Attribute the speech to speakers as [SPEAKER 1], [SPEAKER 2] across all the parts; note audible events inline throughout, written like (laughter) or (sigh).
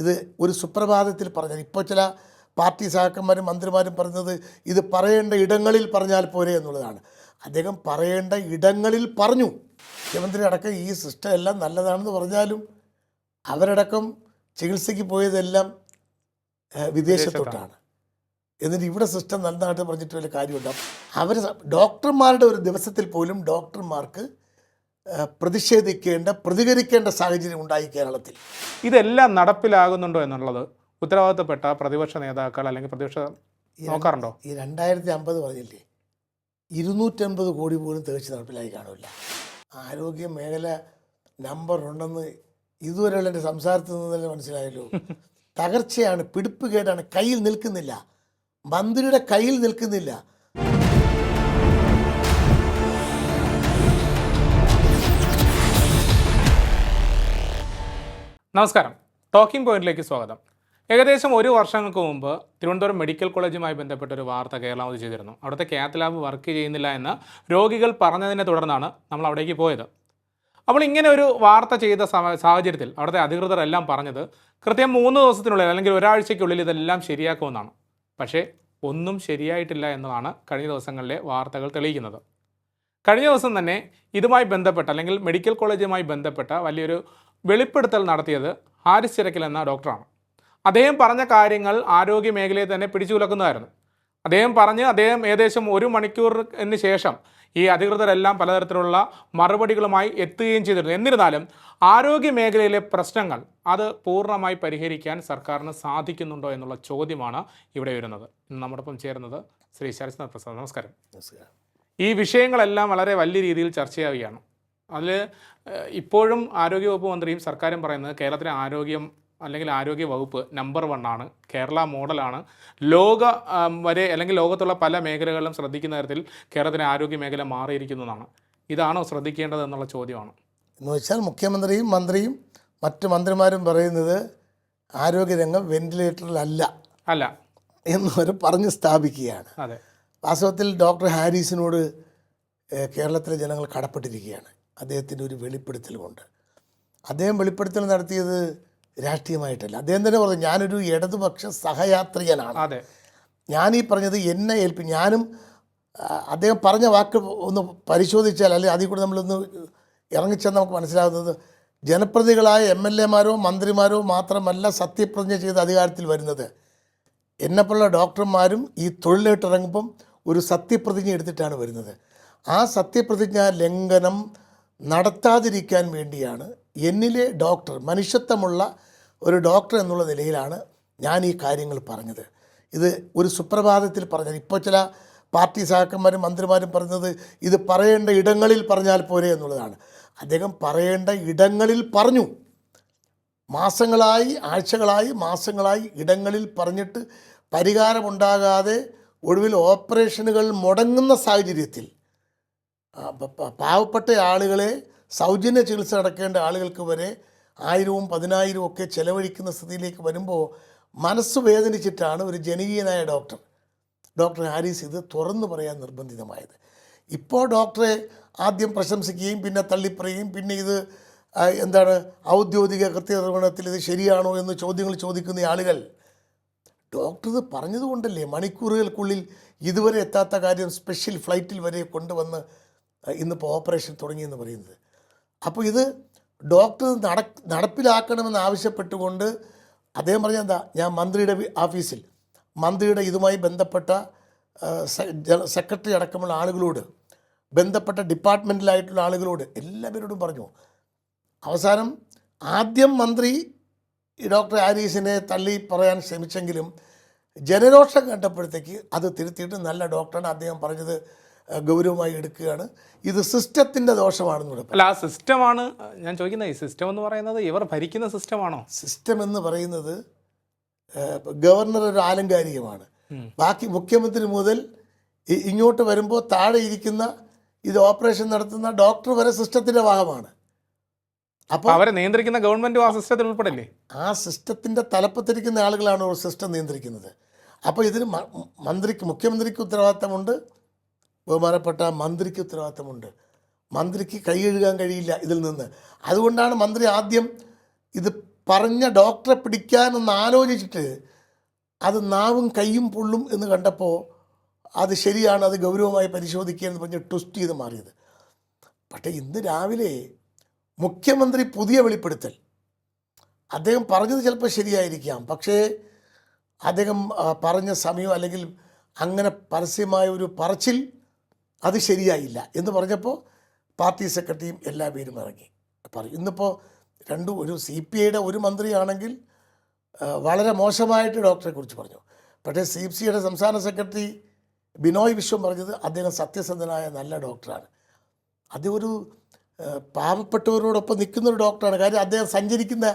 [SPEAKER 1] ഇത് ഒരു സുപ്രഭാതത്തിൽ പറഞ്ഞത് ഇപ്പോൾ ചില പാർട്ടി സഹാക്കന്മാരും മന്ത്രിമാരും പറഞ്ഞത് ഇത് പറയേണ്ട ഇടങ്ങളിൽ പറഞ്ഞാൽ പോരെ എന്നുള്ളതാണ്. അദ്ദേഹം പറയേണ്ട ഇടങ്ങളിൽ പറഞ്ഞു. മുഖ്യമന്ത്രി അടക്കം ഈ സിസ്റ്റം എല്ലാം നല്ലതാണെന്ന് പറഞ്ഞാലും അവരടക്കം ചികിത്സയ്ക്ക് പോയതെല്ലാം വിദേശത്തോട്ടാണ്. എന്നിട്ട് ഇവിടെ സിസ്റ്റം നല്ലതായിട്ട് പറഞ്ഞിട്ട് വലിയ കാര്യമുണ്ടോ? അവർ ഡോക്ടർമാരുടെ ഒരു ദിവസത്തിൽ പോലും ഡോക്ടർമാർക്ക് പ്രതിഷേധിക്കേണ്ട പ്രതികരിക്കേണ്ട സാഹചര്യം ഉണ്ടായി കേരളത്തിൽ.
[SPEAKER 2] ഇതെല്ലാം നടപ്പിലാകുന്നുണ്ടോ എന്നുള്ളത് ഉത്തരവാദിത്തപ്പെട്ട പ്രതിപക്ഷ നേതാക്കൾ അല്ലെങ്കിൽ പ്രതിപക്ഷ നോക്കാറുണ്ടോ?
[SPEAKER 1] ഈ രണ്ടായിരത്തി അമ്പത് പറഞ്ഞില്ലേ? ഇരുന്നൂറ്റമ്പത് കോടി പോലും തികച്ച് നടപ്പിലായി കാണില്ല ആരോഗ്യ മേഖല നമ്പർ ഉണ്ടെന്ന് ഇതുവരെയുള്ള എന്റെ സംസാരത്തിൽ നിന്ന് തന്നെ മനസ്സിലായല്ലോ. (laughs) തകർച്ചയാണ് പിടിപ്പ് കേടാണ് കയ്യിൽ നിൽക്കുന്നില്ല. മന്ത്രിയുടെ കയ്യിൽ നിൽക്കുന്നില്ല.
[SPEAKER 2] നമസ്കാരം. ടോക്കിംഗ് പോയിന്റിലേക്ക് സ്വാഗതം. ഏകദേശം ഒരു വർഷങ്ങൾക്ക് മുമ്പ് തിരുവനന്തപുരം മെഡിക്കൽ കോളേജുമായി ബന്ധപ്പെട്ട ഒരു വാർത്ത കേരളം കേരളാവധി ചെയ്തിരുന്നു. അവിടുത്തെ കാത്ത് ലാബ് വർക്ക് ചെയ്യുന്നില്ല എന്ന് രോഗികൾ പറഞ്ഞതിനെ തുടർന്നാണ് നമ്മൾ അവിടേക്ക് പോയത്. അപ്പോൾ ഇങ്ങനെ ഒരു വാർത്ത ചെയ്ത സാഹചര്യത്തിൽ അവിടുത്തെ അധികൃതർ എല്ലാം പറഞ്ഞത് കൃത്യം മൂന്ന് ദിവസത്തിനുള്ളിൽ അല്ലെങ്കിൽ ഒരാഴ്ചയ്ക്കുള്ളിൽ ഇതെല്ലാം ശരിയാക്കുമെന്നാണ്. പക്ഷേ ഒന്നും ശരിയായിട്ടില്ല എന്നതാണ് കഴിഞ്ഞ ദിവസങ്ങളിലെ വാർത്തകൾ തെളിയിക്കുന്നത്. കഴിഞ്ഞ ദിവസം തന്നെ ഇതുമായി ബന്ധപ്പെട്ട അല്ലെങ്കിൽ മെഡിക്കൽ കോളേജുമായി ബന്ധപ്പെട്ട വലിയൊരു വെളിപ്പെടുത്തൽ നടത്തിയത് ഹാരിസ് ചിരക്കിൽ എന്ന ഡോക്ടറാണ്. അദ്ദേഹം പറഞ്ഞ കാര്യങ്ങൾ ആരോഗ്യ മേഖലയെ തന്നെ പിടിച്ചുലക്കുന്നതായിരുന്നു. അദ്ദേഹം പറഞ്ഞ് അദ്ദേഹം ഏകദേശം ഒരു മണിക്കൂറിന് ശേഷം ഈ അധികൃതരെല്ലാം പലതരത്തിലുള്ള മറുപടികളുമായി എത്തുകയും ചെയ്തിരുന്നു. എന്നിരുന്നാലും ആരോഗ്യ മേഖലയിലെ പ്രശ്നങ്ങൾ അത് പൂർണമായി പരിഹരിക്കാൻ സർക്കാരിന് സാധിക്കുന്നുണ്ടോ എന്നുള്ള ചോദ്യമാണ് ഇവിടെ വരുന്നത്. ഇന്ന് നമ്മോടൊപ്പം ചേരുന്നത് ശ്രീ ശരത്നാഥ് പ്രസാദ്. നമസ്കാരം. ഈ വിഷയങ്ങളെല്ലാം വളരെ വലിയ രീതിയിൽ ചർച്ചയാവുകയാണ്. അതിൽ ഇപ്പോഴും ആരോഗ്യവകുപ്പ് മന്ത്രിയും സർക്കാരും പറയുന്നത് കേരളത്തിലെ ആരോഗ്യം അല്ലെങ്കിൽ ആരോഗ്യ വകുപ്പ് നമ്പർ വൺ ആണ് കേരള മോഡലാണ് ലോക വരെ അല്ലെങ്കിൽ ലോകത്തുള്ള പല മേഖലകളിലും ശ്രദ്ധിക്കുന്ന തരത്തിൽ കേരളത്തിലെ ആരോഗ്യ മേഖല മാറിയിരിക്കുന്നതാണ് ഇതാണോ ശ്രദ്ധിക്കേണ്ടത് എന്നുള്ള ചോദ്യമാണ്.
[SPEAKER 1] എന്ന് വെച്ചാൽ മുഖ്യമന്ത്രിയും മന്ത്രിയും മറ്റ് മന്ത്രിമാരും പറയുന്നത് ആരോഗ്യരംഗം വെന്റിലേറ്ററിലല്ല
[SPEAKER 2] അല്ല
[SPEAKER 1] എന്നവർ പറഞ്ഞ് സ്ഥാപിക്കുകയാണ്.
[SPEAKER 2] അതെ.
[SPEAKER 1] വാസ്തവത്തിൽ ഡോക്ടർ ഹാരിസിനോട് കേരളത്തിലെ ജനങ്ങൾ കടപ്പെട്ടിരിക്കുകയാണ്. അദ്ദേഹത്തിന്റെ ഒരു വെളിപ്പെടുത്തലുമുണ്ട്. അദ്ദേഹം വെളിപ്പെടുത്തൽ നടത്തിയത് രാഷ്ട്രീയമായിട്ടല്ല. അദ്ദേഹം തന്നെ പറഞ്ഞു ഞാനൊരു ഇടതുപക്ഷ സഹയാത്രികനാണ്.
[SPEAKER 2] അതെ.
[SPEAKER 1] ഞാൻ ഈ പറഞ്ഞത് എന്നെ ഏൽപ്പി ഞാനും അദ്ദേഹം പറഞ്ഞ വാക്ക് ഒന്ന് പരിശോധിച്ചാൽ അല്ലെങ്കിൽ അതിൽ കൂടെ നമ്മളൊന്ന് ഇറങ്ങിച്ചെന്ന് നമുക്ക് മനസ്സിലാകുന്നത് ജനപ്രതികളായ എം എൽ എമാരോ മന്ത്രിമാരോ മാത്രമല്ല സത്യപ്രതിജ്ഞ ചെയ്ത് അധികാരത്തിൽ വരുന്നത്. എന്നെപ്പോലുള്ള ഡോക്ടർമാരും ഈ തൊഴിലിലോട്ട് ഇറങ്ങുമ്പം ഒരു സത്യപ്രതിജ്ഞ എടുത്തിട്ടാണ് വരുന്നത്. ആ സത്യപ്രതിജ്ഞ ലംഘനം നടത്താതിരിക്കാൻ വേണ്ടിയാണ് എന്നിലെ ഡോക്ടർ മനുഷ്യത്വമുള്ള ഒരു ഡോക്ടർ എന്നുള്ള നിലയിലാണ് ഞാൻ ഈ കാര്യങ്ങൾ പറഞ്ഞത്. ഇത് ഒരു സുപ്രഭാതത്തിൽ പറഞ്ഞത്. ഇപ്പോൾ ചില പാർട്ടി സഹാക്കന്മാരും മന്ത്രിമാരും പറഞ്ഞത് ഇത് പറയേണ്ട ഇടങ്ങളിൽ പറഞ്ഞാൽ പോരെ എന്നുള്ളതാണ്. അദ്ദേഹം പറയേണ്ട ഇടങ്ങളിൽ പറഞ്ഞു. മാസങ്ങളായി ആഴ്ചകളായി മാസങ്ങളായി ഇടങ്ങളിൽ പറഞ്ഞിട്ട് പരിഹാരമുണ്ടാകാതെ ഒടുവിൽ ഓപ്പറേഷനുകൾ മുടങ്ങുന്ന സാഹചര്യത്തിൽ പാവപ്പെട്ട ആളുകളെ സൗജന്യ ചികിത്സ നടക്കേണ്ട ആളുകൾക്ക് വരെ ആയിരവും പതിനായിരവും ഒക്കെ ചെലവഴിക്കുന്ന സ്ഥിതിയിലേക്ക് വരുമ്പോൾ മനസ്സ് വേദനിച്ചിട്ടാണ് ഒരു ജനകീയനായ ഡോക്ടർ. ഡോക്ടർ ഹാരിസ് ഇത് തുറന്നു പറയാൻ നിർബന്ധിതമായത്. ഇപ്പോൾ ഡോക്ടറെ ആദ്യം പ്രശംസിക്കുകയും പിന്നെ തള്ളിപ്പറയുകയും പിന്നെ ഇത് എന്താണ് ഔദ്യോഗിക കൃത്യനിർവഹണത്തിൽ ഇത് ശരിയാണോ എന്ന് ചോദ്യങ്ങൾ ചോദിക്കുന്ന ആളുകൾ ഡോക്ടർ ഇത് പറഞ്ഞതുകൊണ്ടല്ലേ മണിക്കൂറുകൾക്കുള്ളിൽ ഇതുവരെ എത്താത്ത കാര്യം സ്പെഷ്യൽ ഫ്ലൈറ്റിൽ വരെ കൊണ്ടുവന്ന് ഇന്നിപ്പോൾ ഓപ്പറേഷൻ തുടങ്ങിയെന്ന് പറയുന്നത്. അപ്പോൾ ഇത് ഡോക്ടർ നട നടപ്പിലാക്കണമെന്ന് ആവശ്യപ്പെട്ടുകൊണ്ട് അദ്ദേഹം പറഞ്ഞ എന്താ ഞാൻ മന്ത്രിയുടെ ഓഫീസിൽ മന്ത്രിയുടെ ഇതുമായി ബന്ധപ്പെട്ട സെക്രട്ടറി അടക്കമുള്ള ആളുകളോട് ബന്ധപ്പെട്ട ഡിപ്പാർട്ട്മെന്റിലായിട്ടുള്ള ആളുകളോട് എല്ലാവരോടും പറഞ്ഞു. അവസാനം ആദ്യം മന്ത്രി ഡോക്ടർ ആരീസിനെ തള്ളി പറയാൻ ശ്രമിച്ചെങ്കിലും ജനരോഷം കണ്ടപ്പോഴത്തേക്ക് അത് തിരുത്തിയിട്ട് നല്ല ഡോക്ടറാണ് അദ്ദേഹം പറഞ്ഞത്. ഗൗരവമായി എടുക്കുകയാണ്. ഇത് സിസ്റ്റത്തിന്റെ ദോഷമാണെന്ന് ഇവിടെ
[SPEAKER 2] അല്ല ആ സിസ്റ്റമാണ് ഞാൻ ചോദിക്കുന്നത് ഈ സിസ്റ്റം എന്ന് പറയുന്നത് ഇവർ ഭരിക്കുന്ന സിസ്റ്റമാണോ?
[SPEAKER 1] സിസ്റ്റം എന്ന് പറയുന്നത് ഗവർണർ ഒരു ആലങ്കാരികമാണ്. ബാക്കി മുഖ്യമന്ത്രി മുതൽ ഇങ്ങോട്ട് വരുമ്പോൾ താഴെ ഇരിക്കുന്ന ഇത് ഓപ്പറേഷൻ നടത്തുന്ന ഡോക്ടർ വരെ സിസ്റ്റത്തിന്റെ ഭാഗമാണ്. അപ്പോൾ
[SPEAKER 2] അവരെ നിയന്ത്രിക്കുന്ന ഗവൺമെന്റ് ആ സിസ്റ്റത്തിൽ ഉൾപ്പെടില്ലേ?
[SPEAKER 1] ആ സിസ്റ്റത്തിന്റെ തലപ്പത്തിരിക്കുന്ന ആളുകളാണ് സിസ്റ്റം നിയന്ത്രിക്കുന്നത്. അപ്പോൾ ഇതിന് മന്ത്രിക്ക് മുഖ്യമന്ത്രിക്ക് ഉത്തരവാദിത്തമുണ്ട്. ബഹുമാനപ്പെട്ട മന്ത്രിക്ക് ഉത്തരവാദിത്തമുണ്ട്. മന്ത്രിക്ക് കൈ കഴുകാൻ കഴിയില്ല ഇതിൽ നിന്ന്. അതുകൊണ്ടാണ് മന്ത്രി ആദ്യം ഇത് പറഞ്ഞ ഡോക്ടറെ പിടിക്കാനൊന്ന് ആലോചിച്ചിട്ട് അത് നാവും കൈയും പൊള്ളും എന്ന് കണ്ടപ്പോൾ അത് ശരിയാണ് അത് ഗൗരവമായി പരിശോധിക്കുക എന്ന് പറഞ്ഞ് ട്വിസ്റ്റ് ചെയ്ത് മാറിയത്. പക്ഷേ ഇന്ന് രാവിലെ മുഖ്യമന്ത്രി പുതിയ വെളിപ്പെടുത്തൽ. അദ്ദേഹം പറഞ്ഞത് ചിലപ്പോൾ ശരിയായിരിക്കാം. പക്ഷേ അദ്ദേഹം പറഞ്ഞ സമയം അല്ലെങ്കിൽ അങ്ങനെ പരസ്യമായ ഒരു പറച്ചിൽ അത് ശരിയായില്ല എന്ന് പറഞ്ഞപ്പോൾ പാർട്ടി സെക്രട്ടറിയും എല്ലാ പേരും ഇറങ്ങി. പറയും ഇന്നിപ്പോൾ രണ്ടും ഒരു സി പി ഐയുടെ ഒരു മന്ത്രിയാണെങ്കിൽ വളരെ മോശമായിട്ട് ഡോക്ടറെ കുറിച്ച് പറഞ്ഞു. പക്ഷേ സി പി സിയുടെ സംസ്ഥാന സെക്രട്ടറി ബിനോയ് വിശ്വം പറഞ്ഞത് അദ്ദേഹം സത്യസന്ധനായ നല്ല ഡോക്ടറാണ്. അദ്ദേഹം ഒരു പാവപ്പെട്ടവരോടൊപ്പം നിൽക്കുന്ന ഒരു ഡോക്ടറാണ്. കാര്യം അദ്ദേഹം സഞ്ചരിക്കുന്ന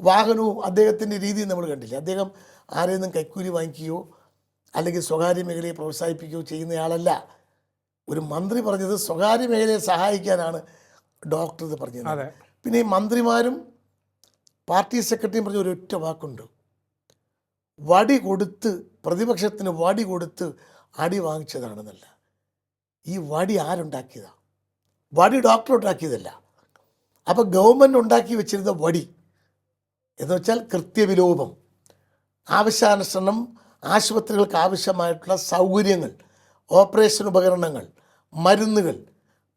[SPEAKER 1] വാഹനവും അദ്ദേഹത്തിന്റെ രീതിയും നമ്മൾ കണ്ടില്ല. അദ്ദേഹം ആരെയും കൈക്കൂലി വാങ്ങിക്കുകയോ അല്ലെങ്കിൽ സ്വകാര്യ മേഖലയെ പ്രോത്സാഹിപ്പിക്കുകയോ ചെയ്യുന്നയാളല്ല. ഒരു മന്ത്രി പറഞ്ഞത് സ്വകാര്യ മേഖലയെ സഹായിക്കാനാണ് ഡോക്ടർ ഇത് പറഞ്ഞത്. പിന്നെ ഈ മന്ത്രിമാരും പാർട്ടി സെക്രട്ടറിയും പറഞ്ഞ ഒരു ഒറ്റ വാക്കുണ്ട്. വടി കൊടുത്ത് പ്രതിപക്ഷത്തിന് വടി കൊടുത്ത് അടി വാങ്ങിച്ചതാണെന്നല്ല. ഈ വടി ആരുണ്ടാക്കിയതാ? വടി ഡോക്ടർ ഉണ്ടാക്കിയതല്ല. അപ്പോൾ ഗവൺമെന്റ് ഉണ്ടാക്കി വെച്ചിരുന്ന വടി എന്ന് വെച്ചാൽ കൃത്യവിലോപം. ആവശ്യാനുസരണം ആശുപത്രികൾക്ക് ആവശ്യമായിട്ടുള്ള സൗകര്യങ്ങൾ ഓപ്പറേഷൻ ഉപകരണങ്ങൾ മരുന്നുകൾ.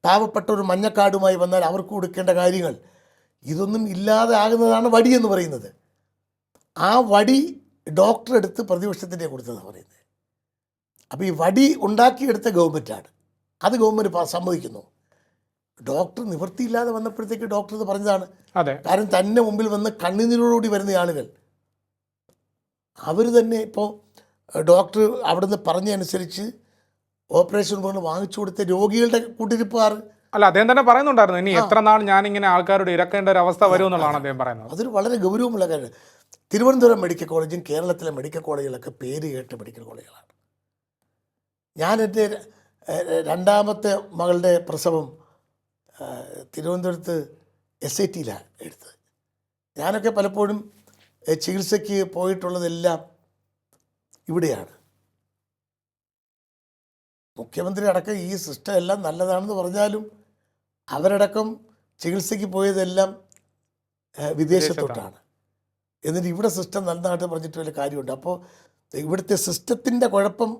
[SPEAKER 1] പാവപ്പെട്ട ഒരു മഞ്ഞക്കാടുമായി വന്നാൽ അവർക്ക് കൊടുക്കേണ്ട കാര്യങ്ങൾ. ഇതൊന്നും ഇല്ലാതെ ആകുന്നതാണ് വടി എന്ന് പറയുന്നത്. ആ വടി ഡോക്ടർ എടുത്ത് പ്രതിപക്ഷത്തിന്റെ കൊടുത്തതാണ് പറയുന്നത്. അപ്പോൾ ഈ വടി ഉണ്ടാക്കിയെടുത്ത ഗവൺമെന്റാണ്. അത് ഗവൺമെന്റ് സമ്മതിക്കുന്നു. ഡോക്ടർ നിവൃത്തിയില്ലാതെ വന്നപ്പോഴത്തേക്ക് ഡോക്ടർ ഇത് പറഞ്ഞതാണ്. കാരണം തന്നെ മുമ്പിൽ വന്ന് കണ്ണുനീരോടുകൂടി വരുന്ന ആളുകൾ. അവർ തന്നെ ഇപ്പോൾ ഡോക്ടർ അവിടുന്ന് പറഞ്ഞതനുസരിച്ച് ഓപ്പറേഷൻ കൊണ്ട് വാങ്ങിച്ചു കൊടുത്ത രോഗികളുടെ കൂട്ടിരിപ്പാർ
[SPEAKER 2] അല്ല അദ്ദേഹം തന്നെ പറയുന്നുണ്ടായിരുന്നു ഇനി എത്ര നാൾ ഞാൻ ഇങ്ങനെ ആൾക്കാരോട് ഇരക്കേണ്ട ഒരു അവസ്ഥ വരും എന്നുള്ളതാണ് അദ്ദേഹം പറയുന്നത്.
[SPEAKER 1] അതൊരു വളരെ ഗൗരവമുള്ള കാര്യം. തിരുവനന്തപുരം മെഡിക്കൽ കോളേജും കേരളത്തിലെ മെഡിക്കൽ കോളേജുകളൊക്കെ പേര് കേട്ട മെഡിക്കൽ കോളേജുകളാണ്. ഞാൻ എന്റെ രണ്ടാമത്തെ മകളുടെ പ്രസവം തിരുവനന്തപുരത്ത് എസ് ഐ ടിയിലാണ് എടുത്തത്. ഞാനൊക്കെ പലപ്പോഴും ചികിത്സയ്ക്ക് പോയിട്ടുള്ളതെല്ലാം ഇവിടെയാണ്. മുഖ്യമന്ത്രി അടക്കം ഈ സിസ്റ്റം എല്ലാം നല്ലതാണെന്ന് പറഞ്ഞാലും അവരടക്കം ചികിത്സയ്ക്ക് പോയതെല്ലാം വിദേശത്തോട്ടാണ്. എന്നിട്ട് ഇവിടെ സിസ്റ്റം നല്ലതായിട്ട് പറഞ്ഞിട്ട് വലിയ കാര്യമുണ്ട്? അപ്പോൾ ഇവിടുത്തെ സിസ്റ്റത്തിന്റെ കുഴപ്പം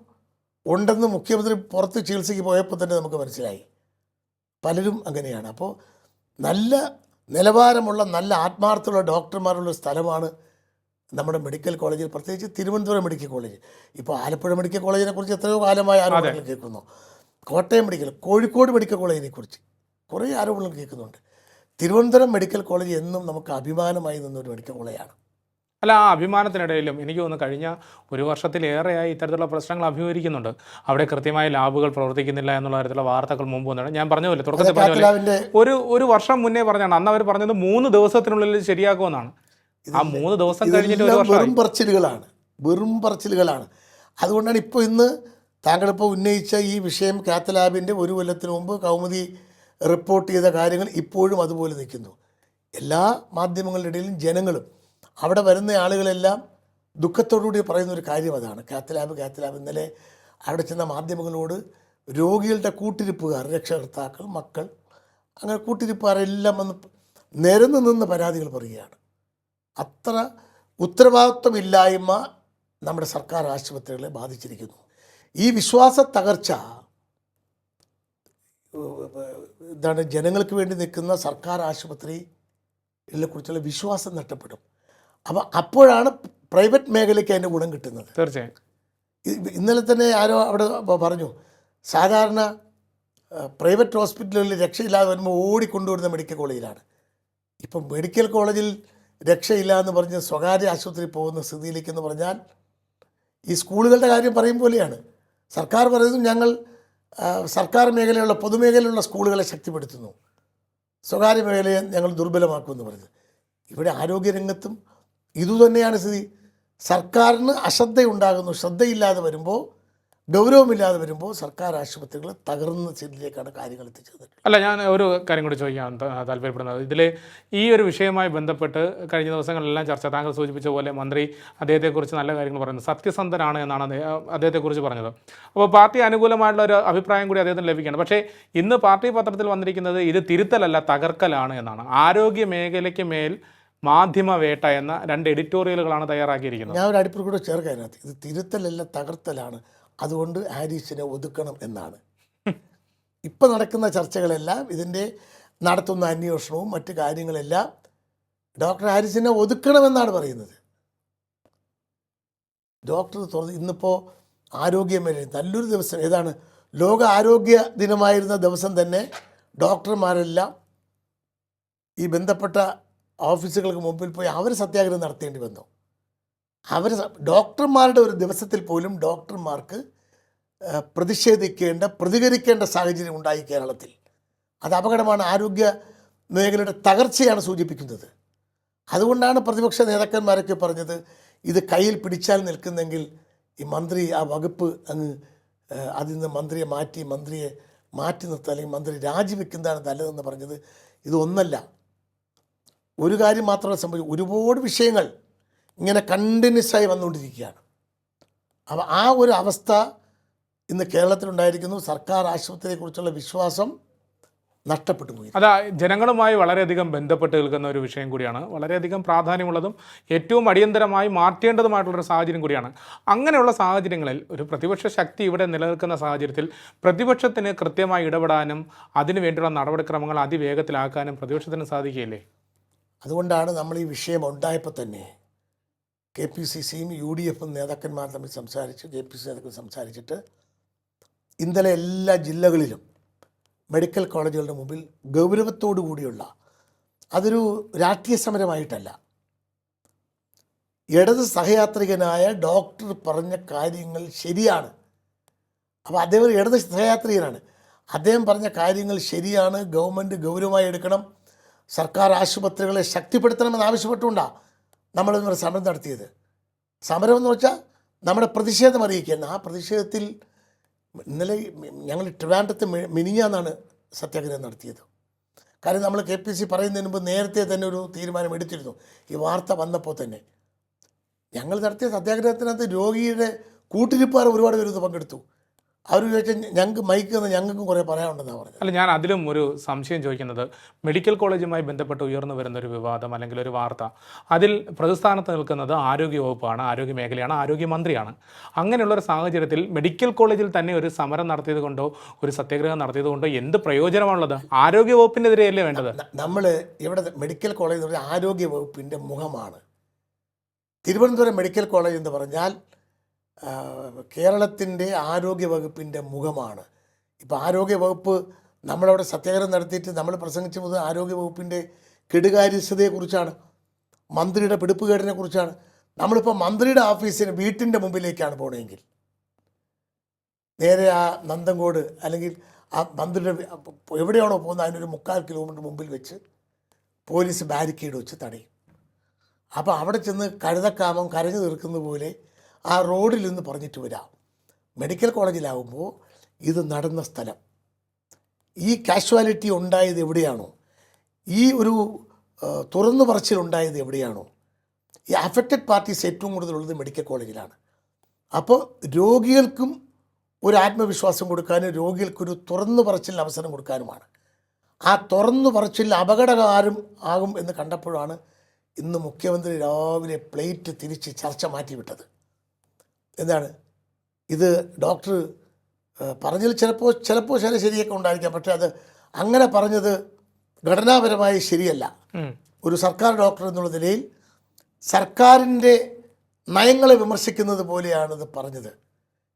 [SPEAKER 1] ഉണ്ടെന്ന് മുഖ്യമന്ത്രി പുറത്ത് ചികിത്സയ്ക്ക് പോയപ്പോൾ തന്നെ നമുക്ക് മനസ്സിലായി. പലരും അങ്ങനെയാണ്. അപ്പോൾ നല്ല നിലവാരമുള്ള നല്ല ആത്മാർത്ഥമുള്ള ഡോക്ടർമാരുള്ള സ്ഥലമാണ് നമ്മുടെ മെഡിക്കൽ കോളേജിൽ പ്രത്യേകിച്ച് തിരുവനന്തപുരം മെഡിക്കൽ കോളേജ്. ഇപ്പോൾ ആലപ്പുഴ മെഡിക്കൽ കോളേജിനെ കുറിച്ച് എത്രയോ കാലമായി ആരോപണങ്ങൾ കേൾക്കുന്നു. കോട്ടയം മെഡിക്കൽ കോഴിക്കോട് മെഡിക്കൽ കോളേജിനെ കുറിച്ച് കുറേ ആരോപണങ്ങൾ കേൾക്കുന്നുണ്ട്. തിരുവനന്തപുരം മെഡിക്കൽ കോളേജ് എന്നും നമുക്ക് അഭിമാനമായി നിന്നൊരു മെഡിക്കൽ കോളേജാണ്.
[SPEAKER 2] അല്ല ആ അഭിമാനത്തിനിടയിലും എനിക്ക് തോന്നുന്നു കഴിഞ്ഞ ഒരു വർഷത്തിലേറെയായി ഇത്തരത്തിലുള്ള പ്രശ്നങ്ങൾ അഭിമുഖീകരിക്കുന്നുണ്ട്. അവിടെ കൃത്യമായ ലാബുകൾ പ്രവർത്തിക്കുന്നില്ല എന്നുള്ള തരത്തിലുള്ള വാർത്തകൾ മുമ്പ് വന്നിട്ട് ഞാൻ പറഞ്ഞ പോലെ തുടക്കത്തിൽ പറഞ്ഞ പോലെ ഒരു ഒരു വർഷം മുന്നേ പറഞ്ഞാണ് അന്ന് അവർ പറഞ്ഞത് മൂന്ന് ദിവസത്തിനുള്ളിൽ ശരിയാക്കുമെന്നാണ്. ആ മൂന്ന് ദിവസം കഴിഞ്ഞിട്ട്
[SPEAKER 1] വെറും പറച്ചിലുകളാണ്. വെറും പറച്ചിലുകളാണ്. അതുകൊണ്ടാണ് ഇപ്പോൾ ഇന്ന് താങ്കളിപ്പോൾ ഉന്നയിച്ച ഈ വിഷയം കാത്ത് ലാബിന്റെ ഒരു കൊല്ലത്തിന് മുമ്പ് കൗമുദി റിപ്പോർട്ട് ചെയ്ത കാര്യങ്ങൾ ഇപ്പോഴും അതുപോലെ നിൽക്കുന്നു. എല്ലാ മാധ്യമങ്ങളുടെ ഇടയിലും ജനങ്ങളും അവിടെ വരുന്ന ആളുകളെല്ലാം ദുഃഖത്തോടുകൂടി പറയുന്ന ഒരു കാര്യം അതാണ്. Cath lab cath lab. ഇന്നലെ അവിടെ ചെന്ന മാധ്യമങ്ങളോട് രോഗികളുടെ കൂട്ടിരിപ്പുകാർ രക്ഷകർത്താക്കൾ മക്കൾ അങ്ങനെ കൂട്ടിരിപ്പുകാരെല്ലാം വന്ന് നിരന്ന് നിന്ന് പരാതികൾ പറയുകയാണ്. അത്ര ഉത്തരവാദിത്വമില്ലായ്മ നമ്മുടെ സർക്കാർ ആശുപത്രികളെ ബാധിച്ചിരിക്കുന്നു. ഈ വിശ്വാസ തകർച്ച എന്താണ് ജനങ്ങൾക്ക് വേണ്ടി നിൽക്കുന്ന സർക്കാർ ആശുപത്രികളെ കുറിച്ചുള്ള വിശ്വാസം നഷ്ടപ്പെടും. അപ്പോൾ അപ്പോഴാണ് പ്രൈവറ്റ് മേഖലയ്ക്ക് അതിന്റെ ഗുണം കിട്ടുന്നത്.
[SPEAKER 2] തീർച്ചയായും.
[SPEAKER 1] ഇന്നലെ തന്നെ ആരോ അവിടെ പറഞ്ഞു സാധാരണ പ്രൈവറ്റ് ഹോസ്പിറ്റലുകളിൽ രക്ഷയില്ലാതെ വരുമ്പോൾ ഓടിക്കൊണ്ടുവരുന്ന മെഡിക്കൽ കോളേജിലാണ്. ഇപ്പം മെഡിക്കൽ കോളേജിൽ രക്ഷയില്ല എന്ന് പറഞ്ഞ് സ്വകാര്യ ആശുപത്രി പോകുന്ന സ്ഥിതിയിലേക്കെന്ന് പറഞ്ഞാൽ ഈ സ്കൂളുകളുടെ കാര്യം പറയും പോലെയാണ്. സർക്കാർ പറയുന്നു ഞങ്ങൾ സർക്കാർ മേഖലയുള്ള പൊതുമേഖലയുള്ള സ്കൂളുകളെ ശക്തിപ്പെടുത്തുന്നു. സ്വകാര്യ മേഖലയെ ഞങ്ങൾ ദുർബലമാക്കുമെന്ന് പറഞ്ഞത് ഇവിടെ ആരോഗ്യരംഗത്തും ഇതുതന്നെയാണ് സ്ഥിതി. സർക്കാരിന് അശ്രദ്ധയുണ്ടാകുന്നു ശ്രദ്ധയില്ലാതെ വരുമ്പോൾ ഗൗരവമില്ലാതെ വരുമ്പോൾ സർക്കാർ ആശുപത്രികൾ തകർന്ന സ്ഥിതിയിലേക്കാണ് കാര്യങ്ങൾ എത്തിച്ചത്.
[SPEAKER 2] അല്ല ഞാൻ ഒരു കാര്യം കൂടി ചോദിക്കാൻ താല്പര്യപ്പെടുന്നത്. ഇതിൽ ഈ ഒരു വിഷയവുമായി ബന്ധപ്പെട്ട് കഴിഞ്ഞ ദിവസങ്ങളിലെല്ലാം ചർച്ച താങ്കൾ സൂചിപ്പിച്ച പോലെ മന്ത്രി അദ്ദേഹത്തെക്കുറിച്ച് നല്ല കാര്യങ്ങൾ പറയുന്നത് സത്യസന്ധനാണ് എന്നാണ് അദ്ദേഹത്തെക്കുറിച്ച് പറഞ്ഞത്. അപ്പോൾ പാർട്ടി അനുകൂലമായിട്ടുള്ള ഒരു അഭിപ്രായം കൂടി അദ്ദേഹത്തിന് ലഭിക്കണം പക്ഷേ ഇന്ന് പാർട്ടി പത്രത്തിൽ വന്നിരിക്കുന്നത് ഇത് തിരുത്തലല്ല തകർക്കലാണ് എന്നാണ്. ആരോഗ്യ മേഖലയ്ക്ക് മേൽ മാധ്യമ വേട്ട എന്ന രണ്ട് എഡിറ്റോറിയലുകളാണ് തയ്യാറാക്കിയിരിക്കുന്നത്.
[SPEAKER 1] ഞാൻ ഒരു അടിപ്പിൽ കൂടെ ചേർക്കാം അതിനകത്ത്. ഇത് തിരുത്തലല്ല തകർത്തലാണ്. അതുകൊണ്ട് ഹാരിസിനെ ഒതുക്കണം എന്നാണ്. ഇപ്പം നടക്കുന്ന ചർച്ചകളെല്ലാം ഇതിന്റെ നടത്തുന്ന അന്വേഷണവും മറ്റു കാര്യങ്ങളെല്ലാം ഡോക്ടർ ഹാരിസിനെ ഒതുക്കണമെന്നാണ് പറയുന്നത്. ഡോക്ടർ തുറന്ന് ഇന്നിപ്പോൾ ആരോഗ്യമേഖല നല്ലൊരു ദിവസം ഏതാണ് ലോക ആരോഗ്യ ദിനമായിരുന്ന ദിവസം തന്നെ ഡോക്ടർമാരെല്ലാം ഈ ബന്ധപ്പെട്ട ഓഫീസുകൾക്ക് മുമ്പിൽ പോയി അവർ സത്യാഗ്രഹം നടത്തേണ്ടി വന്നു. അവർ ഡോക്ടർമാരുടെ ഒരു ദിവസത്തിൽ പോലും ഡോക്ടർമാർക്ക് പ്രതിഷേധിക്കേണ്ട പ്രതികരിക്കേണ്ട സാഹചര്യം ഉണ്ടായി കേരളത്തിൽ. അത് അപകടമാണ് ആരോഗ്യ മേഖലയുടെ തകർച്ചയാണ് സൂചിപ്പിക്കുന്നത്. അതുകൊണ്ടാണ് പ്രതിപക്ഷ നേതാക്കന്മാരൊക്കെ പറഞ്ഞത് ഇത് കയ്യിൽ പിടിച്ചാൽ നിൽക്കുന്നെങ്കിൽ ഈ മന്ത്രി ആ വകുപ്പ് അങ്ങ് അതിൽ നിന്ന് മന്ത്രിയെ മാറ്റി മന്ത്രിയെ മാറ്റി നിർത്തുക അല്ലെങ്കിൽ മന്ത്രി രാജിവെക്കുന്നതാണ് നല്ലതെന്ന് പറഞ്ഞത് ഇതൊന്നല്ല. ഒരു കാര്യം മാത്രമേ സംഭവിച്ചു ഒരുപാട് വിഷയങ്ങൾ ഇങ്ങനെ കണ്ടിന്യൂസ് ആയി വന്നുകൊണ്ടിരിക്കുകയാണ്. അപ്പോൾ ആ ഒരു അവസ്ഥ ഇന്ന് കേരളത്തിലുണ്ടായിരിക്കുന്നു. സർക്കാർ ആശുപത്രിയെക്കുറിച്ചുള്ള വിശ്വാസം നഷ്ടപ്പെട്ടു പോയി.
[SPEAKER 2] അതാ ജനങ്ങളുമായി വളരെയധികം ബന്ധപ്പെട്ട് നിൽക്കുന്ന ഒരു വിഷയം കൂടിയാണ്. വളരെയധികം പ്രാധാന്യമുള്ളതും ഏറ്റവും അടിയന്തരമായി മാറ്റേണ്ടതുമായിട്ടുള്ളൊരു സാഹചര്യം കൂടിയാണ്. അങ്ങനെയുള്ള സാഹചര്യങ്ങളിൽ ഒരു പ്രതിപക്ഷ ശക്തി ഇവിടെ നിലനിൽക്കുന്ന സാഹചര്യത്തിൽ പ്രതിപക്ഷത്തിന് കൃത്യമായി ഇടപെടാനും അതിനു വേണ്ടിയുള്ള നടപടിക്രമങ്ങൾ അതിവേഗത്തിലാക്കാനും പ്രതിപക്ഷത്തിന് സാധിക്കുകയില്ലേ?
[SPEAKER 1] അതുകൊണ്ടാണ് നമ്മൾ ഈ വിഷയം ഉണ്ടായപ്പോൾ തന്നെ കെ പി സി സിയും യു ഡി എഫും നേതാക്കന്മാർ തമ്മിൽ സംസാരിച്ച് കെ പി സി നേതാക്കൾ സംസാരിച്ചിട്ട് ഇന്നലെ എല്ലാ ജില്ലകളിലും മെഡിക്കൽ കോളേജുകളുടെ മുമ്പിൽ ഗൗരവത്തോടു കൂടിയുള്ള അതൊരു രാഷ്ട്രീയ സമരമായിട്ടല്ല. ഇടത് സഹയാത്രികനായ ഡോക്ടർ പറഞ്ഞ കാര്യങ്ങൾ ശരിയാണ്. അപ്പോൾ അദ്ദേഹം ഒരു ഇടത് സഹയാത്രികനാണ്. അദ്ദേഹം പറഞ്ഞ കാര്യങ്ങൾ ശരിയാണ്. ഗവൺമെന്റ് ഗൗരവമായി എടുക്കണം. സർക്കാർ ആശുപത്രികളെ ശക്തിപ്പെടുത്തണമെന്ന് ആവശ്യപ്പെട്ടുകൊണ്ടാണ് നമ്മളിന്നൊരു സമരം നടത്തിയത്. സമരം എന്ന് വെച്ചാൽ നമ്മുടെ പ്രതിഷേധം അറിയിക്കുകയാണ് ആ പ്രതിഷേധത്തിൽ ഇന്നലെ ഞങ്ങൾ ട്രിവാൻഡ്രത്ത് മിനിഞ്ഞാന്നാണ് സത്യാഗ്രഹം നടത്തിയത്. കാര്യം നമ്മൾ കെ പി സി പറയുന്നതിന് മുമ്പ് നേരത്തെ തന്നെ ഒരു തീരുമാനം എടുത്തിരുന്നു. ഈ വാർത്ത വന്നപ്പോൾ തന്നെ. ഞങ്ങൾ നടത്തിയ സത്യാഗ്രഹത്തിനകത്ത് രോഗിയുടെ കൂട്ടിരിപ്പാർ ഒരുപാട് പേര് പങ്കെടുത്തു. അവർ ചോദിച്ചാൽ ഞങ്ങൾക്ക് മൈക്ക് എന്ന് ഞങ്ങൾക്കും കുറേ പറയാനുണ്ടെന്നാണ് പറഞ്ഞത്.
[SPEAKER 2] അല്ല ഞാൻ അതിലും ഒരു സംശയം ചോദിക്കുന്നത്. മെഡിക്കൽ കോളേജുമായി ബന്ധപ്പെട്ട് ഉയർന്നു വരുന്ന ഒരു വിവാദം അല്ലെങ്കിൽ ഒരു വാർത്ത അതിൽ പ്രതിസ്ഥാനത്ത് നിൽക്കുന്നത് ആരോഗ്യ വകുപ്പാണ് ആരോഗ്യ മേഖലയാണ് ആരോഗ്യമന്ത്രിയാണ് അങ്ങനെയുള്ള ഒരു സാഹചര്യത്തിൽ മെഡിക്കൽ കോളേജിൽ തന്നെ ഒരു സമരം നടത്തിയത് കൊണ്ടോ ഒരു സത്യാഗ്രഹം നടത്തിയത് കൊണ്ടോ എന്ത് പ്രയോജനമാണുള്ളത്? ആരോഗ്യ വകുപ്പിനെതിരെയല്ലേ വേണ്ടത്?
[SPEAKER 1] നമ്മൾ ഇവിടെ മെഡിക്കൽ കോളേജ് എന്ന് പറഞ്ഞാൽ ആരോഗ്യ വകുപ്പിന്റെ മുഖമാണ്. തിരുവനന്തപുരം മെഡിക്കൽ കോളേജ് എന്ന് പറഞ്ഞാൽ കേരളത്തിന്റെ ആരോഗ്യ വകുപ്പിന്റെ മുഖമാണ്. ഇപ്പോൾ ആരോഗ്യ വകുപ്പ് നമ്മളവിടെ സത്യാഗ്രഹം നടത്തിയിട്ട് നമ്മൾ പ്രസംഗിച്ച മുതൽ ആരോഗ്യ വകുപ്പിന്റെ കെടുകാര്യസ്ഥതയെക്കുറിച്ചാണ് മന്ത്രിയുടെ പിടിപ്പുകേടിനെ കുറിച്ചാണ് നമ്മളിപ്പോൾ മന്ത്രിയുടെ ഓഫീസിന് വീട്ടിന്റെ മുമ്പിലേക്കാണ് പോകണമെങ്കിൽ നേരെ ആ നന്ദങ്കോട് അല്ലെങ്കിൽ ആ മന്ത്രിയുടെ എവിടെയാണോ പോകുന്നത് അതിനൊരു മുക്കാൽ കിലോമീറ്റർ മുമ്പിൽ വെച്ച് പോലീസ് ബാരിക്കേഡ് വെച്ച് തടയും. അപ്പോൾ അവിടെ ചെന്ന് കഴുതക്കാമം കരഞ്ഞു തീർക്കുന്ന പോലെ ആ റോഡിൽ നിന്ന് പറഞ്ഞിട്ട് വരാം. മെഡിക്കൽ കോളേജിലാവുമ്പോൾ ഇത് നടന്ന സ്ഥലം. ഈ കാഷ്വാലിറ്റി ഉണ്ടായത് എവിടെയാണോ? ഈ ഒരു തുറന്നു പറച്ചിൽ ഉണ്ടായത് എവിടെയാണോ? ഈ അഫക്റ്റഡ് പാർട്ടീസ് ഏറ്റവും കൂടുതലുള്ളത് മെഡിക്കൽ കോളേജിലാണ്. അപ്പോൾ രോഗികൾക്കും ഒരു ആത്മവിശ്വാസം കൊടുക്കാനും രോഗികൾക്കൊരു തുറന്നു പറച്ചിലിന് അവസരം കൊടുക്കാനുമാണ്. ആ തുറന്നു പറച്ചിൽ അപകടകാരം ആകും എന്ന് കണ്ടപ്പോഴാണ് ഇന്ന് മുഖ്യമന്ത്രി രാവിലെ പ്ലേറ്റ് തിരിച്ച് ചർച്ച മാറ്റിവിട്ടത്. എന്താണ്? ഇത് ഡോക്ടർ പറഞ്ഞതിൽ ചിലപ്പോൾ ചിലപ്പോൾ ചില ശരിയൊക്കെ ഉണ്ടായിരിക്കാം. പക്ഷേ അത് അങ്ങനെ പറഞ്ഞത് ഘടനാപരമായി ശരിയല്ല. ഒരു സർക്കാർ ഡോക്ടർ എന്നുള്ള നിലയിൽ സർക്കാരിന്റെ നയങ്ങളെ വിമർശിക്കുന്നത് പോലെയാണ് ഇത് പറഞ്ഞത്.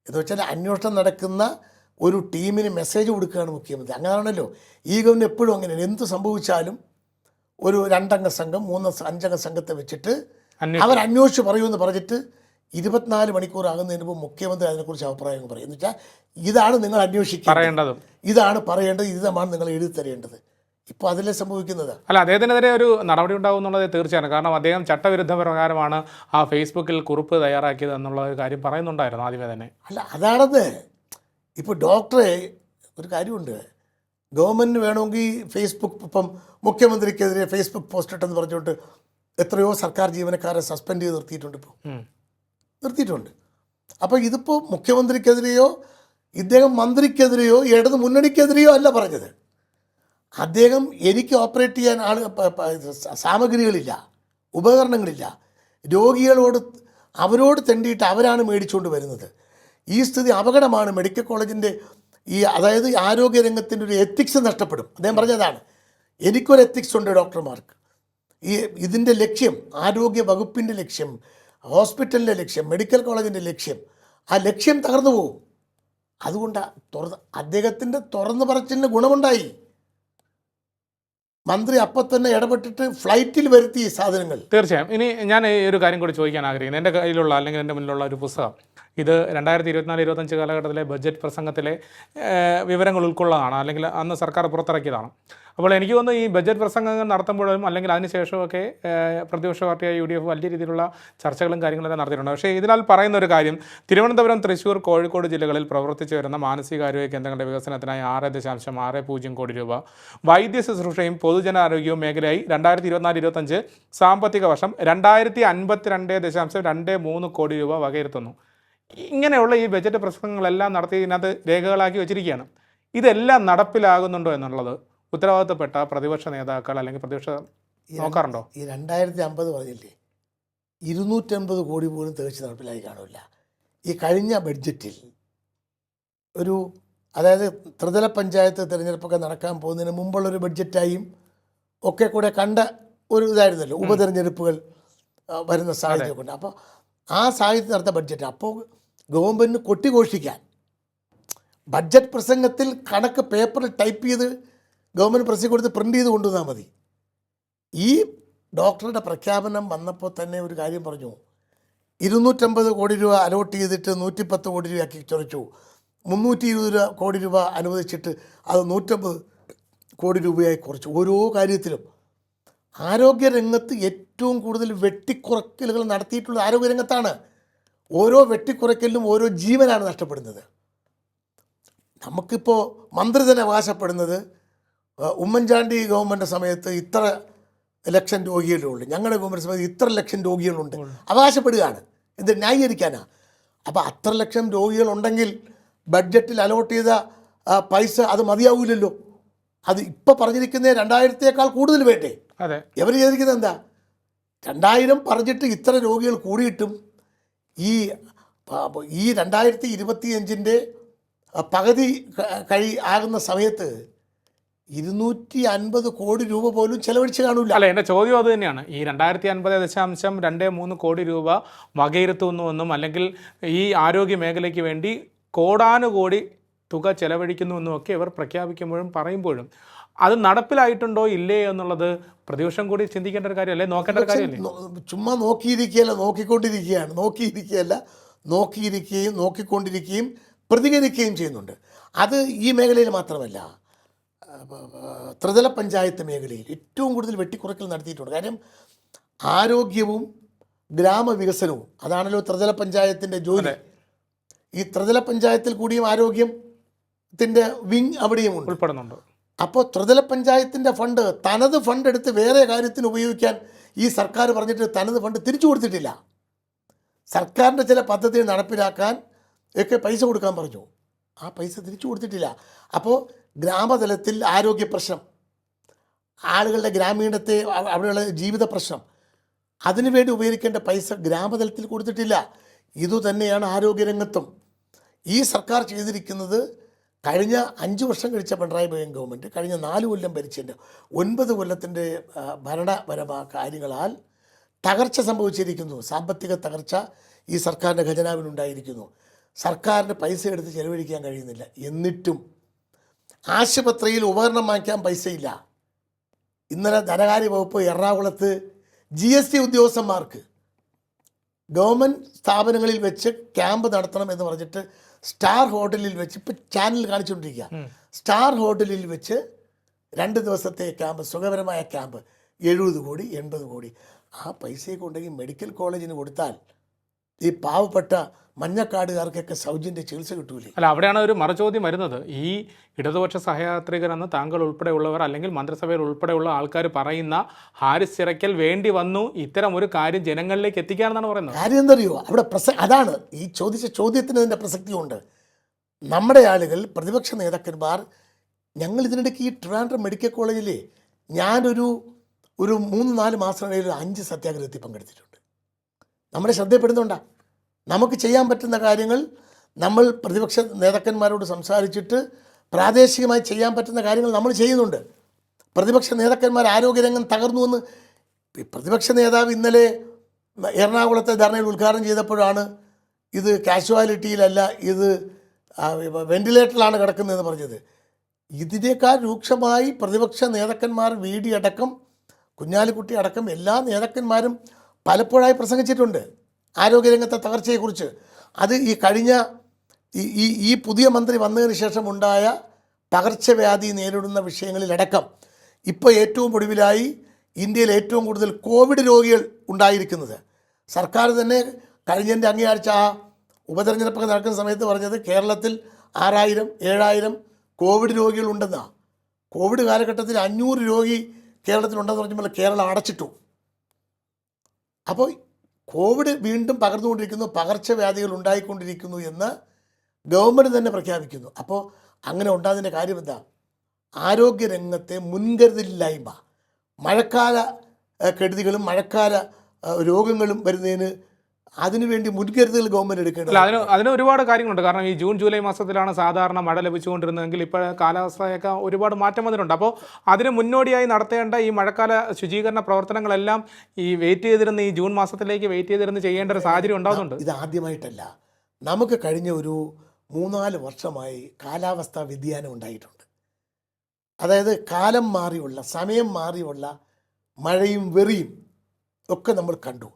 [SPEAKER 1] എന്ന് വെച്ചാൽ അന്വേഷണം നടക്കുന്ന ഒരു ടീമിന് മെസ്സേജ് കൊടുക്കുകയാണ് മുഖ്യമന്ത്രി. അങ്ങനെയാണല്ലോ. ഈ ഗവൺമെന്റ് എപ്പോഴും അങ്ങനെയാണ്. എന്ത് സംഭവിച്ചാലും ഒരു രണ്ടംഗ സംഘം മൂന്ന് അഞ്ചംഗ സംഘത്തെ വെച്ചിട്ട് അവർ അന്വേഷിച്ച് പറയൂ എന്ന് പറഞ്ഞിട്ട് ഇരുപത്തിനാല് മണിക്കൂർ ആകുന്നതിന് മുമ്പ് മുഖ്യമന്ത്രി അതിനെക്കുറിച്ച് അഭിപ്രായങ്ങൾ പറയും. എന്ന് വെച്ചാൽ ഇതാണ് നിങ്ങൾ
[SPEAKER 2] അന്വേഷിക്കേണ്ടത്.
[SPEAKER 1] ഇതാണ് പറയേണ്ടത് ഇതാണ് നിങ്ങൾ എഴുതി തരേണ്ടത്. ഇപ്പോൾ അതിലെ സംഭവിക്കുന്നത്.
[SPEAKER 2] അല്ല അദ്ദേഹത്തിനെതിരെ ഒരു നടപടി ഉണ്ടാകും എന്നുള്ളത് തീർച്ചയാണ്. കാരണം അദ്ദേഹം ചട്ടവിരുദ്ധ പ്രകാരമാണ് ആ ഫേസ്ബുക്കിൽ കുറിപ്പ് തയ്യാറാക്കിയത് എന്നുള്ള ഒരു കാര്യം പറയുന്നുണ്ടായിരുന്നു ആദ്യമേ തന്നെ.
[SPEAKER 1] അല്ല അതാണത് ഇപ്പോൾ ഡോക്ടറെ ഒരു കാര്യമുണ്ട്. ഗവൺമെന്റ് വേണമെങ്കിൽ ഫേസ്ബുക്ക് ഇപ്പം മുഖ്യമന്ത്രിക്കെതിരെ ഫേസ്ബുക്ക് പോസ്റ്റ് ഇട്ടെന്ന് പറഞ്ഞുകൊണ്ട് എത്രയോ സർക്കാർ ജീവനക്കാരെ സസ്പെൻഡ് ചെയ്ത് നിർത്തിയിട്ടുണ്ട് ഇപ്പോൾ. നിർത്തിയിട്ടുണ്ട്. അപ്പോൾ ഇതിപ്പോൾ മുഖ്യമന്ത്രിക്കെതിരെയോ ഇദ്ദേഹം മന്ത്രിക്കെതിരെയോ ഇടത് മുന്നണിക്കെതിരെയോ അല്ല പറഞ്ഞത്. അദ്ദേഹം എനിക്ക് ഓപ്പറേറ്റ് ചെയ്യാൻ ആൾ സാമഗ്രികളില്ല ഉപകരണങ്ങളില്ല. രോഗികളോട് അവരോട് തെണ്ടിയിട്ട് അവരാണ് മേടിച്ചുകൊണ്ട് വരുന്നത്. ഈ സ്ഥിതി അപകടമാണ്. മെഡിക്കൽ കോളേജിന്റെ ഈ അതായത് ആരോഗ്യ രംഗത്തിന്റെ ഒരു എത്തിക്സ് നഷ്ടപ്പെടും. അദ്ദേഹം പറഞ്ഞതാണ് എനിക്കൊരു എത്തിക്സ് ഉണ്ട് ഡോക്ടർമാർക്ക്. ഈ ഇതിന്റെ ലക്ഷ്യം ആരോഗ്യ വകുപ്പിന്റെ ലക്ഷ്യം ഹോസ്പിറ്റലിന്റെ ലക്ഷ്യം മെഡിക്കൽ കോളേജിന്റെ ലക്ഷ്യം ആ ലക്ഷ്യം തകർന്നു പോകും അതുകൊണ്ട് തുറന്ന് അദ്ദേഹത്തിന്റെ തുറന്നു പറച്ചിലിന് ഗുണമുണ്ടായി. മന്ത്രി അപ്പം തന്നെ ഇടപെട്ടിട്ട് ഫ്ലൈറ്റിൽ വരുത്തി ഈ സാധനങ്ങൾ.
[SPEAKER 2] തീർച്ചയായും. ഇനി ഞാൻ ഈ ഒരു കാര്യം കൂടി ചോദിക്കാൻ ആഗ്രഹിക്കുന്നു. എന്റെ കയ്യിലുള്ള അല്ലെങ്കിൽ എന്റെ മുന്നിലുള്ള ഒരു പുസ്തകം ഇത് രണ്ടായിരത്തി ഇരുപത്തിനാല് ഇരുപത്തഞ്ച് കാലഘട്ടത്തിലെ ബഡ്ജറ്റ് പ്രസംഗത്തിലെ വിവരങ്ങൾ ഉൾക്കൊള്ളതാണ് അല്ലെങ്കിൽ അന്ന് സർക്കാർ പുറത്തിറക്കിയതാണ്. അപ്പോൾ എനിക്ക് തോന്നുന്നു ഈ ബജറ്റ് പ്രസംഗങ്ങൾ നടത്തുമ്പോഴും അല്ലെങ്കിൽ അതിനുശേഷമൊക്കെ പ്രതിപക്ഷ പാർട്ടിയായ യു ഡി എഫ് വലിയ രീതിയിലുള്ള ചർച്ചകളും കാര്യങ്ങളൊക്കെ നടത്തിയിട്ടുണ്ട്. പക്ഷേ ഇതിനാൽ പറയുന്ന ഒരു കാര്യം തിരുവനന്തപുരം തൃശ്ശൂർ കോഴിക്കോട് ജില്ലകളിൽ പ്രവർത്തിച്ചു വരുന്ന മാനസികാരോഗ്യ കേന്ദ്രങ്ങളുടെ വികസനത്തിനായി ആറ് ദശാംശം ആറ് പൂജ്യം കോടി രൂപ വൈദ്യ ശുശ്രൂഷയും പൊതുജനാരോഗ്യവും മേഖലയായി രണ്ടായിരത്തി ഇരുപത്തിനാല് ഇരുപത്തഞ്ച് സാമ്പത്തിക വർഷം രണ്ടായിരത്തി അൻപത്തിരണ്ട് ദശാംശം രണ്ട് മൂന്ന് കോടി രൂപ വകയിരുത്തുന്നു. ഇങ്ങനെയുള്ള ഈ ബജറ്റ് പ്രസംഗങ്ങളെല്ലാം നടത്തി ഇതിനകത്ത് രേഖകളാക്കി വെച്ചിരിക്കുകയാണ്. ഇതെല്ലാം നടപ്പിലാകുന്നുണ്ടോ എന്നുള്ളത് ഉത്തരവാദിത്തപ്പെട്ട പ്രതിപക്ഷ നേതാക്കൾ അല്ലെങ്കിൽ പ്രതിപക്ഷ നോക്കാറുണ്ടോ?
[SPEAKER 1] ഈ രണ്ടായിരത്തി അമ്പത് പറഞ്ഞില്ലേ? ഇരുന്നൂറ്റമ്പത് കോടി പോലും തികച്ച് നടപ്പിലായി കാണില്ല ഈ കഴിഞ്ഞ ബഡ്ജറ്റിൽ ഒരു അതായത് ത്രിതല പഞ്ചായത്ത് തിരഞ്ഞെടുപ്പൊക്കെ നടക്കാൻ പോകുന്നതിന് മുമ്പുള്ളൊരു ബഡ്ജറ്റായും ഒക്കെ കൂടെ കണ്ട ഒരു ഇതായിരുന്നല്ലോ ഉപതെരഞ്ഞെടുപ്പുകൾ വരുന്ന സാഹചര്യമൊക്കെ ഉണ്ട്. അപ്പോൾ ആ സാഹചര്യത്തിൽ നടത്ത ബഡ്ജറ്റ് അപ്പോൾ ഗവൺമെന്റിന് കൊട്ടിഘോഷിക്കാൻ ബഡ്ജറ്റ് പ്രസംഗത്തിൽ കണക്ക് പേപ്പറിൽ ടൈപ്പ് ചെയ്ത് ഗവൺമെന്റ് പ്രസ്സിൽ കൊടുത്ത് പ്രിന്റ് ചെയ്ത് കൊണ്ടുവന്നാൽ മതി. ഈ ഡോക്ടറുടെ പ്രഖ്യാപനം വന്നപ്പോൾ തന്നെ ഒരു കാര്യം പറഞ്ഞു. ഇരുന്നൂറ്റമ്പത് കോടി രൂപ അലോട്ട് ചെയ്തിട്ട് നൂറ്റിപ്പത്ത് കോടി രൂപയാക്കി ചൊറിച്ചു. മുന്നൂറ്റി ഇരുപത് രൂപ കോടി രൂപ അനുവദിച്ചിട്ട് അത് നൂറ്റമ്പത് കോടി രൂപയായി കുറച്ചു. ഓരോ കാര്യത്തിലും ആരോഗ്യരംഗത്ത് ഏറ്റവും കൂടുതൽ വെട്ടിക്കുറക്കലുകൾ നടത്തിയിട്ടുള്ള ആരോഗ്യരംഗത്താണ് ഓരോ വെട്ടിക്കുറക്കലിനും ഓരോ ജീവനാണ് നഷ്ടപ്പെടുന്നത്. നമുക്കിപ്പോൾ മന്ത്രി തന്നെ അവകാശപ്പെടുന്നത് ഉമ്മൻചാണ്ടി ഗവൺമെന്റ് സമയത്ത് ഇത്ര ലക്ഷം രോഗികളുണ്ട്. ഞങ്ങളുടെ ഗവൺമെന്റ് സമയത്ത് ഇത്ര ലക്ഷം രോഗികളുണ്ട്. അവകാശപ്പെടുകയാണ്. ഇത് ന്യായീകരിക്കാനാണ് അപ്പോൾ അത്ര ലക്ഷം രോഗികളുണ്ടെങ്കിൽ ബഡ്ജറ്റിൽ അലോട്ട് ചെയ്ത പൈസ അത് മതിയാവില്ലല്ലോ അത് ഇപ്പോൾ പറഞ്ഞിരിക്കുന്ന രണ്ടായിരത്തേക്കാൾ കൂടുതൽ വേണ്ടേ?
[SPEAKER 2] അതെ.
[SPEAKER 1] ഇവർ ചെയ്തിരിക്കുന്നത് എന്താ? രണ്ടായിരം പറഞ്ഞിട്ട് ഇത്ര രോഗികൾ കൂടിയിട്ടും ഈ ഈ രണ്ടായിരത്തി ഇരുപത്തിയഞ്ചിന്റെ പകുതി കഴി ആകുന്ന സമയത്ത് ഇരുന്നൂറ്റി അൻപത് കോടി രൂപ പോലും ചെലവഴിച്ച് കാണൂല
[SPEAKER 2] അല്ല എന്റെ ചോദ്യം അത് തന്നെയാണ്. ഈ രണ്ടായിരത്തി അൻപത് ദശാംശം രണ്ട് മൂന്ന് കോടി രൂപ വകയിരുത്തുന്നുവെന്നും അല്ലെങ്കിൽ ഈ ആരോഗ്യ മേഖലയ്ക്ക് വേണ്ടി കോടാനുകോടി തുക ചെലവഴിക്കുന്നുവെന്നും ഒക്കെ ഇവർ പ്രഖ്യാപിക്കുമ്പോഴും പറയുമ്പോഴും അത് നടപ്പിലായിട്ടുണ്ടോ ഇല്ലേ എന്നുള്ളത് പ്രതിപക്ഷം കൂടി ചിന്തിക്കേണ്ട ഒരു കാര്യമല്ലേ? നോക്കേണ്ട ഒരു കാര്യമല്ലേ?
[SPEAKER 1] ചുമ്മാ നോക്കിയിരിക്കുകയല്ല നോക്കിക്കൊണ്ടിരിക്കുകയാണ്. നോക്കിയിരിക്കുകയല്ല നോക്കിയിരിക്കുകയും നോക്കിക്കൊണ്ടിരിക്കുകയും പ്രതികരിക്കുകയും ചെയ്യുന്നുണ്ട്. അത് ഈ മേഖലയിൽ മാത്രമല്ല. ത്രിതല പഞ്ചായത്ത് മേഖലയിൽ ഏറ്റവും കൂടുതൽ വെട്ടിക്കുറക്കൽ നടത്തിയിട്ടുണ്ട്. കാര്യം ആരോഗ്യവും ഗ്രാമവികസനവും അതാണല്ലോ ത്രിതല പഞ്ചായത്തിന്റെ ജോലി. ഈ ത്രിതല പഞ്ചായത്തിൽ കൂടിയും ആരോഗ്യത്തിന്റെ വിങ് അവിടെയും ഉണ്ട്.
[SPEAKER 2] ഉൾപ്പെടുന്നുണ്ട്.
[SPEAKER 1] അപ്പോൾ ത്രിതല പഞ്ചായത്തിന്റെ ഫണ്ട് തനത് ഫണ്ട് എടുത്ത് വേറെ കാര്യത്തിന് ഉപയോഗിക്കാൻ ഈ സർക്കാർ പറഞ്ഞിട്ട് തനത് ഫണ്ട് തിരിച്ചു കൊടുത്തിട്ടില്ല. സർക്കാരിന്റെ ചില പദ്ധതി നടപ്പിലാക്കാൻ ഒക്കെ പൈസ കൊടുക്കാൻ പറഞ്ഞു. ആ പൈസ തിരിച്ചു കൊടുത്തിട്ടില്ല. അപ്പോൾ ഗ്രാമതലത്തിൽ ആരോഗ്യ പ്രശ്നം. ആളുകളുടെ ഗ്രാമീണത്തെ അവ- അവിടെയുള്ള ജീവിത പ്രശ്നം. അതിനുവേണ്ടി ഉപയോഗിക്കേണ്ട പൈസ ഗ്രാമതലത്തിൽ കൊടുത്തിട്ടില്ല. ഇതുതന്നെയാണ് ആരോഗ്യരംഗത്തും. ഈ സർക്കാർ ചെയ്തിരിക്കുന്നത് കഴിഞ്ഞ അഞ്ച് വർഷം കഴിച്ച പിണറായി വിജയൻ ഗവൺമെന്റ് കഴിഞ്ഞ നാല് കൊല്ലം ഭരിച്ചതിന്റെ ഒൻപത് കൊല്ലത്തിന്റെ ഭരണപരമായ കാര്യങ്ങളാൽ തകർച്ച സംഭവിച്ചിരിക്കുന്നു. സാമ്പത്തിക തകർച്ച ഈ സർക്കാരിന്റെ ഖജനാവിനുണ്ടായിരിക്കുന്നു. സർക്കാരിന് പൈസ എടുത്ത് ചെലവഴിക്കാൻ കഴിയുന്നില്ല. എന്നിട്ടും ആശുപത്രിയിൽ ഉപകരണം വാങ്ങിക്കാൻ പൈസയില്ല. ഇന്നലെ ധനകാര്യ വകുപ്പ് എറണാകുളത്ത് ജി എസ് ടി ഉദ്യോഗസ്ഥന്മാർക്ക് ഗവൺമെന്റ് സ്ഥാപനങ്ങളിൽ വെച്ച് ക്യാമ്പ് നടത്തണം എന്ന് പറഞ്ഞിട്ട് സ്റ്റാർ ഹോട്ടലിൽ വെച്ച് ഇപ്പം ചാനൽ കാണിച്ചുകൊണ്ടിരിക്കുക. സ്റ്റാർ ഹോട്ടലിൽ വെച്ച് രണ്ട് ദിവസത്തെ ക്യാമ്പ് സുഖകരമായ ക്യാമ്പ് എഴുപത് കോടി എൺപത് കോടി. ആ പൈസയൊക്കെ ഉണ്ടെങ്കിൽ മെഡിക്കൽ കോളേജിന് കൊടുത്താൽ ഈ പാവപ്പെട്ട മഞ്ഞക്കാടുകാർക്കൊക്കെ സൗജന്യ ചികിത്സ കിട്ടൂലേ?
[SPEAKER 2] അല്ല അവിടെയാണ് ഒരു മറുചോദ്യം വരുന്നത്. ഈ ഇടതുപക്ഷ സഹയാത്രികരെന്ന് താങ്കൾ ഉൾപ്പെടെയുള്ളവർ അല്ലെങ്കിൽ മന്ത്രിസഭയിൽ ഉൾപ്പെടെയുള്ള ആൾക്കാർ പറയുന്ന ഹാരിസ് ചിറയ്ക്കൽ വേണ്ടി വന്നു ഇത്തരം ഒരു കാര്യം ജനങ്ങളിലേക്ക് എത്തിക്കാനെന്നാണ് പറയുന്നത്.
[SPEAKER 1] കാര്യം എന്തറിയോ? അവിടെ പ്രസ അതാണ്. ഈ ചോദിച്ച ചോദ്യത്തിന് ഇതിന്റെ പ്രസക്തിയുണ്ട്. നമ്മുടെ ആളുകൾ പ്രതിപക്ഷ നേതാക്കന്മാർ ഞങ്ങൾ ഇതിനിടയ്ക്ക് ഈ ട്രിവാൻഡ്രം മെഡിക്കൽ കോളേജിൽ ഞാനൊരു ഒരു മൂന്ന് നാല് മാസത്തിനിടയിൽ അഞ്ച് സത്യാഗ്രഹത്തിൽ പങ്കെടുത്തിട്ടുണ്ട്. നമ്മളെ ശ്രദ്ധപ്പെടുന്നുണ്ട നമുക്ക് ചെയ്യാൻ പറ്റുന്ന കാര്യങ്ങൾ നമ്മൾ പ്രതിപക്ഷ നേതാക്കന്മാരോട് സംസാരിച്ചിട്ട് പ്രാദേശികമായി ചെയ്യാൻ പറ്റുന്ന കാര്യങ്ങൾ നമ്മൾ ചെയ്യുന്നുണ്ട്. പ്രതിപക്ഷ നേതാക്കന്മാർ ആരോഗ്യരംഗം തകർന്നു എന്ന് പ്രതിപക്ഷ നേതാവ് ഇന്നലെ എറണാകുളത്തെ ധർണയിൽ ഉദ്ഘാടനം ചെയ്തപ്പോഴാണ് ഇത് കാഷ്വാലിറ്റിയിലല്ല ഇത് വെന്റിലേറ്ററിലാണ് കിടക്കുന്നതെന്ന് പറഞ്ഞത്. ഇതിനേക്കാൾ രൂക്ഷമായി പ്രതിപക്ഷ നേതാക്കന്മാർ വി ഡി അടക്കം കുഞ്ഞാലിക്കുട്ടി അടക്കം എല്ലാ നേതാക്കന്മാരും പലപ്പോഴായി പ്രസംഗിച്ചിട്ടുണ്ട് ആരോഗ്യരംഗത്തെ തകർച്ചയെക്കുറിച്ച്. അത് ഈ കഴിഞ്ഞ ഈ ഈ പുതിയ മന്ത്രി വന്നതിന് ശേഷം ഉണ്ടായ പകർച്ചവ്യാധി നേരിടുന്ന വിഷയങ്ങളിലടക്കം ഇപ്പോൾ ഏറ്റവും ഒടുവിലായി ഇന്ത്യയിൽ ഏറ്റവും കൂടുതൽ കോവിഡ് രോഗികൾ ഉണ്ടായിരിക്കുന്നത്. സർക്കാർ തന്നെ കഴിഞ്ഞതിന്റെ അങ്ങേയാഴ്ച ആ ഉപതെരഞ്ഞെടുപ്പൊക്കെ നടക്കുന്ന സമയത്ത് പറഞ്ഞത് കേരളത്തിൽ ആറായിരം ഏഴായിരം കോവിഡ് രോഗികളുണ്ടെന്നാണ് കോവിഡ് കാലഘട്ടത്തിൽ അഞ്ഞൂറ് രോഗി കേരളത്തിലുണ്ടെന്ന് പറഞ്ഞപ്പോൾ കേരളം അടച്ചിട്ടു. അപ്പോൾ കോവിഡ് വീണ്ടും പകർന്നുകൊണ്ടിരിക്കുന്നു പകർച്ചവ്യാധികൾ ഉണ്ടായിക്കൊണ്ടിരിക്കുന്നു എന്ന് ഗവൺമെന്റ് തന്നെ പ്രഖ്യാപിക്കുന്നു. അപ്പോൾ അങ്ങനെ ഉണ്ടാകുന്നതിന്റെ കാര്യം എന്താ? ആരോഗ്യരംഗത്തെ മുൻകരുതലില്ലായ്മ. മഴക്കാല കെടുതികളും മഴക്കാല രോഗങ്ങളും വരുന്നതിന് അതിനുവേണ്ടി മുൻകരുതൽ
[SPEAKER 2] ഗവൺമെന്റ്
[SPEAKER 1] എടുക്കേണ്ടത്
[SPEAKER 2] അതിന് അതിന് ഒരുപാട് കാര്യങ്ങളുണ്ട്. കാരണം ഈ ജൂൺ ജൂലൈ മാസത്തിലാണ് സാധാരണ മഴ ലഭിച്ചുകൊണ്ടിരുന്നതെങ്കിൽ ഇപ്പോൾ കാലാവസ്ഥയൊക്കെ ഒരുപാട് മാറ്റം വന്നിട്ടുണ്ട്. അപ്പോൾ അതിന് മുന്നോടിയായി നടത്തേണ്ട ഈ മഴക്കാല ശുചീകരണ പ്രവർത്തനങ്ങളെല്ലാം ഈ വെയിറ്റ് ചെയ്തിരുന്ന ഈ ജൂൺ മാസത്തിലേക്ക് വെയിറ്റ് ചെയ്തിരുന്ന് ചെയ്യേണ്ട ഒരു സാഹചര്യം ഉണ്ടാകുന്നുണ്ട്
[SPEAKER 1] ഇത് ആദ്യമായിട്ടല്ല. നമുക്ക് കഴിഞ്ഞ ഒരു മൂന്നാൽ വർഷമായി കാലാവസ്ഥാ വ്യതിയാനം ഉണ്ടായിട്ടുണ്ട്. അതായത് കാലം മാറിയുള്ള സമയം മാറിയുള്ള മഴയും വെറിയും ഒക്കെ നമ്മൾ കണ്ടു.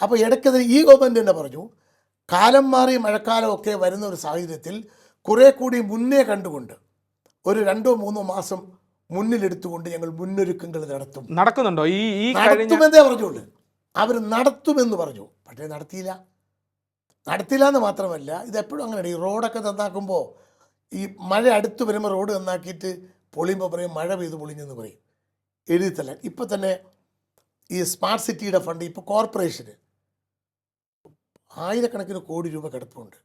[SPEAKER 1] അപ്പോൾ ഇടയ്ക്കതിന് ഈ ഗവൺമെന്റ് തന്നെ പറഞ്ഞു. കാലം മാറി മഴക്കാലമൊക്കെ വരുന്ന ഒരു സാഹചര്യത്തിൽ കുറേ കൂടി മുന്നേ കണ്ടുകൊണ്ട് ഒരു രണ്ടോ മൂന്നോ മാസം മുന്നിലെടുത്തുകൊണ്ട് ഞങ്ങൾ മുന്നൊരുക്കങ്ങൾ നടത്തും.
[SPEAKER 2] നടക്കുന്നുണ്ടോ? ഈ ഈ
[SPEAKER 1] നടത്തുമെന്നേ പറഞ്ഞുള്ളൂ. അവർ നടത്തുമെന്ന് പറഞ്ഞു. പക്ഷേ നടത്തിയില്ല. നടത്തില്ല എന്ന് മാത്രമല്ല ഇതെപ്പോഴും അങ്ങനെയാണ് ഈ റോഡൊക്കെ നന്നാക്കുമ്പോൾ ഈ മഴ അടുത്ത് വരുമ്പോൾ റോഡ് നന്നാക്കിയിട്ട് പൊളിയുമ്പോൾ പറയും മഴ പെയ്ത് പൊളിഞ്ഞെന്ന് പറയും. എഴുതിത്തല്ല ഇപ്പം തന്നെ ഈ സ്മാർട്ട് സിറ്റിയുടെ ഫണ്ട് ഇപ്പോൾ കോർപ്പറേഷന് ആയിരക്കണക്കിന് കോടി രൂപ കിടപ്പുണ്ട്.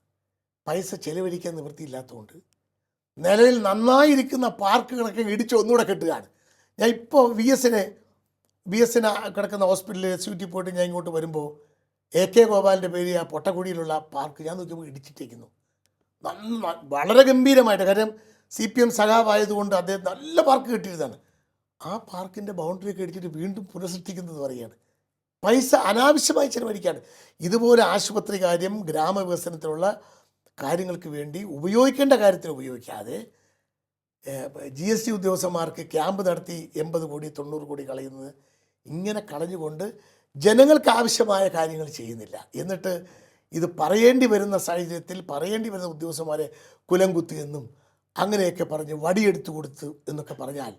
[SPEAKER 1] പൈസ ചെലവഴിക്കാൻ നിവൃത്തിയില്ലാത്തതുകൊണ്ട്. നിലവിൽ നന്നായിരിക്കുന്ന പാർക്കുകളൊക്കെ ഇടിച്ച് ഒന്നുകൂടെ കെട്ടുകയാണ്. ഞാൻ ഇപ്പോൾ വി എസിനെ ബി എസിന് കിടക്കുന്ന ഹോസ്പിറ്റലിൽ എസ് യു ടി പോയിട്ട് ഞാൻ ഇങ്ങോട്ട് വരുമ്പോൾ എ കെ ഗോപാലിന്റെ പേര് ആ പൊട്ടക്കുടിയിലുള്ള പാർക്ക് ഞാൻ നോക്കിയപ്പോൾ ഇടിച്ചിട്ടേക്കുന്നു. നന്ന വളരെ ഗംഭീരമായിട്ട്. കാര്യം സി പി എം സഖാവായതുകൊണ്ട് അദ്ദേഹം നല്ല പാർക്ക് കിട്ടിയതാണ്. ആ പാർക്കിന്റെ ബൗണ്ടറിയൊക്കെ ഇടിച്ചിട്ട് വീണ്ടും പുനഃസൃഷ്ടിക്കുന്നത് പറയുകയാണ് പൈസ അനാവശ്യമായി ചെലവഴിക്കുകയാണ് ഇതുപോലെ ആശുപത്രി കാര്യം ഗ്രാമവികസനത്തിലുള്ള കാര്യങ്ങൾക്ക് വേണ്ടി ഉപയോഗിക്കേണ്ട കാര്യത്തിൽ ഉപയോഗിക്കാതെ ജി എസ് ടി ഉദ്യോഗസ്ഥന്മാർക്ക് ക്യാമ്പ് നടത്തി എൺപത് കോടി തൊണ്ണൂറ് കോടി കളയുന്നത് ഇങ്ങനെ കളഞ്ഞുകൊണ്ട് ജനങ്ങൾക്ക് ആവശ്യമായ കാര്യങ്ങൾ ചെയ്യുന്നില്ല. എന്നിട്ട് ഇത് പറയേണ്ടി വരുന്ന സാഹചര്യത്തിൽ പറയേണ്ടി വരുന്ന ഉദ്യോഗസ്ഥന്മാരെ കുലം കുത്തി എന്നും അങ്ങനെയൊക്കെ പറഞ്ഞ് വടിയെടുത്തു കൊടുത്തു എന്നൊക്കെ പറഞ്ഞാൽ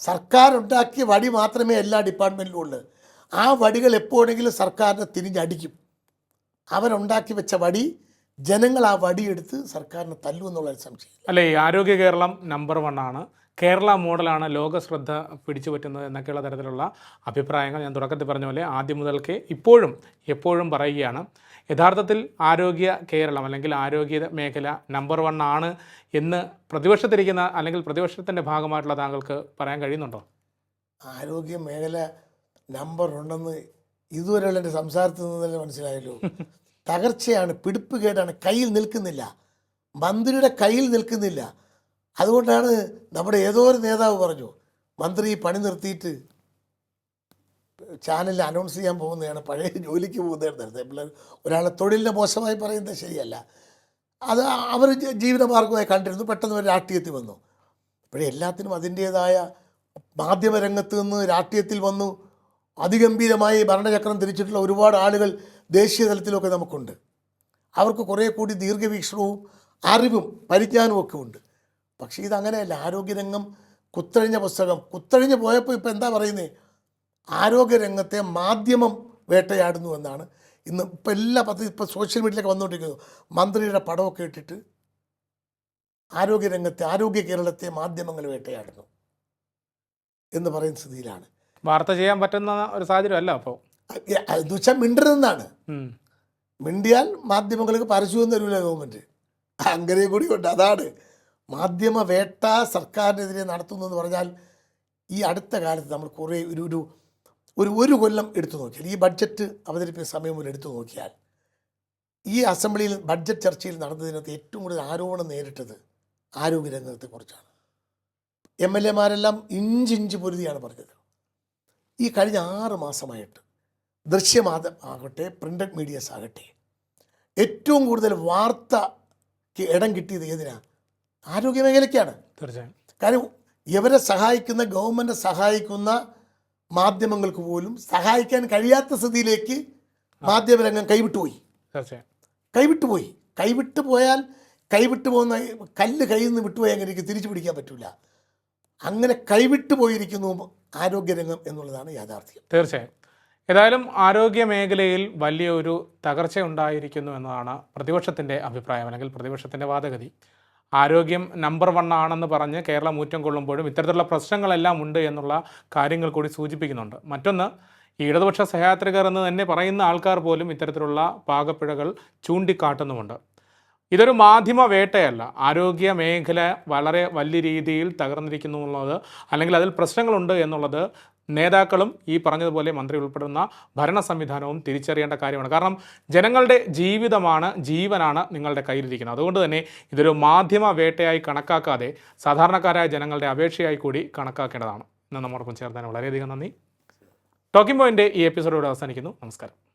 [SPEAKER 1] സർക്കാർ ഉണ്ടാക്കിയ വടി മാത്രമേ എല്ലാ ഡിപ്പാർട്ട്മെന്റിലും ഉള്ളൂ. ആ വടികൾ എപ്പോഴെങ്കിലും സർക്കാരിനെ തിരിഞ്ഞടിക്കും. അവരുണ്ടാക്കി വെച്ച വടി ജനങ്ങൾ ആ വടിയെടുത്ത് സർക്കാരിനെ തല്ലുമെന്നുള്ള സംശയം.
[SPEAKER 2] അല്ലേ ഈ ആരോഗ്യ കേരളം നമ്പർ വൺ ആണ്. കേരള മോഡലാണ് ലോക ശ്രദ്ധ പിടിച്ചു പറ്റുന്നത് എന്നൊക്കെയുള്ള തരത്തിലുള്ള അഭിപ്രായങ്ങൾ ഞാൻ തുടക്കത്തിൽ പറഞ്ഞ പോലെ ആദ്യം മുതൽക്കേ ഇപ്പോഴും എപ്പോഴും പറയുകയാണ്. യഥാർത്ഥത്തിൽ ആരോഗ്യ കേരളം അല്ലെങ്കിൽ ആരോഗ്യ മേഖല നമ്പർ വൺ ആണ് എന്ന് പ്രതിപക്ഷത്തിരിക്കുന്ന അല്ലെങ്കിൽ പ്രതിപക്ഷത്തിന്റെ ഭാഗമായിട്ടുള്ള താങ്കൾക്ക് പറയാൻ കഴിയുന്നുണ്ടോ?
[SPEAKER 1] ആരോഗ്യ മേഖല നമ്പർ ഉണ്ടെന്ന് ഇതുവരെയുള്ള എന്റെ സംസാരത്തിൽ നിന്ന് തന്നെ മനസ്സിലായല്ലോ. തകർച്ചയാണ് പിടിപ്പ് കേടാണ് കയ്യിൽ നിൽക്കുന്നില്ല. മന്ത്രിയുടെ കയ്യിൽ നിൽക്കുന്നില്ല. അതുകൊണ്ടാണ് നമ്മുടെ ഏതോ ഒരു നേതാവ് പറഞ്ഞു മന്ത്രി പണി നിർത്തിയിട്ട് ചാനലിൽ അനൗൺസ് ചെയ്യാൻ പോകുന്നതാണ് പഴയ ജോലിക്ക് പിള്ളേർ ഒരാളെ തൊഴിലിനെ മോശമായി പറയുന്നത് ശരിയല്ല. അത് അവർ ജീവിതമാർഗമായി കണ്ടിരുന്നു പെട്ടെന്ന് ഒരു രാഷ്ട്രീയത്തിൽ വന്നു. അപ്പോഴേ എല്ലാത്തിനും അതിന്റേതായ മാധ്യമരംഗത്ത് നിന്ന് രാഷ്ട്രീയത്തിൽ വന്നു. അതിഗംഭീരമായി ഭരണചക്രം തിരിച്ചിട്ടുള്ള ഒരുപാട് ആളുകൾ ദേശീയ തലത്തിലൊക്കെ നമുക്കുണ്ട്. അവർക്ക് കുറേ കൂടി ദീർഘവീക്ഷണവും അറിവും പരിജ്ഞാനവും ഒക്കെ ഉണ്ട്. പക്ഷേ ഇതങ്ങനെയല്ല. ആരോഗ്യരംഗം കുത്തഴിഞ്ഞ പുസ്തകം. കുത്തഴിഞ്ഞ് പോയപ്പോൾ ഇപ്പോൾ എന്താ പറയുന്നത് ആരോഗ്യരംഗത്തെ മാധ്യമം വേട്ടയാടുന്നു എന്നാണ്. ഇന്ന് ഇപ്പം എല്ലാ പദ്ധതി ഇപ്പോൾ സോഷ്യൽ മീഡിയയിലൊക്കെ വന്നുകൊണ്ടിരിക്കുന്നു. മന്ത്രിയുടെ പടമൊക്കെ ഇട്ടിട്ട് ആരോഗ്യരംഗത്തെ ആരോഗ്യ കേരളത്തെ മാധ്യമങ്ങൾ വേട്ടയാടുന്നു എന്ന് പറയുന്ന സ്ഥിതിയിലാണ്.
[SPEAKER 2] വാർത്ത ചെയ്യാൻ പറ്റുന്ന ഒരു സാഹചര്യം അല്ല അപ്പോൾ
[SPEAKER 1] എന്ന് വെച്ചാൽ മിണ്ടരുതെന്നാണ്. മിണ്ടിയാൽ മാധ്യമങ്ങൾക്ക് പരസ്യവും തരൂല ഗവൺമെന്റ് അങ്ങനെ കൂടി ഉണ്ട്. അതാണ് മാധ്യമ വേട്ട സർക്കാരിനെതിരെ നടത്തുന്നു എന്ന് പറഞ്ഞാൽ ഈ അടുത്ത കാലത്ത് നമ്മൾ കുറേ ഒരു ഒരു ഒരു ഒരു കൊല്ലം എടുത്തു നോക്കിയാൽ ഈ ബഡ്ജറ്റ് അവതരിപ്പിക്കുന്ന സമയം മുതൽ എടുത്തു നോക്കിയാൽ ഈ അസംബ്ലിയിൽ ബഡ്ജറ്റ് ചർച്ചയിൽ നടന്നതിനകത്ത് ഏറ്റവും കൂടുതൽ ആരോപണം നേരിട്ടത് ആരോഗ്യരംഗത്തെക്കുറിച്ചാണ് എം എൽ എമാരെല്ലാം ഇഞ്ചിഞ്ച് പൊരുതിയാണ് പറഞ്ഞത്. ഈ കഴിഞ്ഞ ആറ് മാസമായിട്ട് ദൃശ്യമാധ ആകട്ടെ പ്രിന്റഡ് മീഡിയസ് ആകട്ടെ ഏറ്റവും കൂടുതൽ വാർത്തയ്ക്ക് ഇടം കിട്ടിയത് ഏതിനാ? ആരോഗ്യ മേഖലയ്ക്കാണ്.
[SPEAKER 2] തീർച്ചയായും.
[SPEAKER 1] കാര്യം ഇവരെ സഹായിക്കുന്ന ഗവൺമെന്റ് സഹായിക്കുന്ന മാധ്യമങ്ങൾക്ക് പോലും സഹായിക്കാൻ കഴിയാത്ത സ്ഥിതിയിലേക്ക് മാധ്യമരംഗം കൈവിട്ടുപോയി.
[SPEAKER 2] തീർച്ചയായും.
[SPEAKER 1] കൈവിട്ടു പോയി കൈവിട്ടു പോയാൽ കൈവിട്ടു പോകുന്ന കല്ല് കയ്യിൽ നിന്ന് വിട്ടുപോയാൽ അങ്ങനെ തിരിച്ചു പിടിക്കാൻ പറ്റില്ല അങ്ങനെ കൈവിട്ടു പോയിരിക്കുന്നു ആരോഗ്യരംഗം എന്നുള്ളതാണ് യാഥാർത്ഥ്യം.
[SPEAKER 2] തീർച്ചയായും. ഏതായാലും ആരോഗ്യ മേഖലയിൽ വലിയൊരു തകർച്ച ഉണ്ടായിരിക്കുന്നു എന്നതാണ് പ്രതിപക്ഷത്തിന്റെ അഭിപ്രായം അല്ലെങ്കിൽ പ്രതിപക്ഷത്തിന്റെ വാദഗതി. ആരോഗ്യം നമ്പർ വൺ ആണെന്ന് പറഞ്ഞ് കേരളം ഊറ്റം കൊള്ളുമ്പോഴും ഇത്തരത്തിലുള്ള പ്രശ്നങ്ങളെല്ലാം ഉണ്ട് എന്നുള്ള കാര്യങ്ങൾ കൂടി സൂചിപ്പിക്കുന്നുണ്ട്. മറ്റൊന്ന് ഈ ഇടതുപക്ഷ സഹയാത്രികർ എന്ന് തന്നെ പറയുന്ന ആൾക്കാർ പോലും ഇത്തരത്തിലുള്ള പാകപ്പിഴകൾ ചൂണ്ടിക്കാട്ടുന്നുമുണ്ട്. ഇതൊരു മാധ്യമ വേട്ടയല്ല. ആരോഗ്യ മേഖല വളരെ വലിയ രീതിയിൽ തകർന്നിരിക്കുന്നു എന്നുള്ളത് അല്ലെങ്കിൽ അതിൽ പ്രശ്നങ്ങളുണ്ട് എന്നുള്ളത് നേതാക്കളും ഈ പറഞ്ഞതുപോലെ മന്ത്രി ഉൾപ്പെടുന്ന ഭരണ സംവിധാനവും തിരിച്ചറിയേണ്ട കാര്യമാണ്. കാരണം ജനങ്ങളുടെ ജീവിതമാണ് ജീവനാണ് നിങ്ങളുടെ കയ്യിലിരിക്കുന്നത്. അതുകൊണ്ട് തന്നെ ഇതൊരു മാധ്യമ വേട്ടയായി കണക്കാക്കാതെ സാധാരണക്കാരായ ജനങ്ങളുടെ അപേക്ഷയായി കൂടി കണക്കാക്കേണ്ടതാണ്. ഇന്ന് നമ്മോടൊപ്പം ചേർന്നതിന് വളരെയധികം നന്ദി. ടോക്കിംഗ് പോയിന്റ് ഈ എപ്പിസോഡോട് അവസാനിക്കുന്നു. നമസ്കാരം.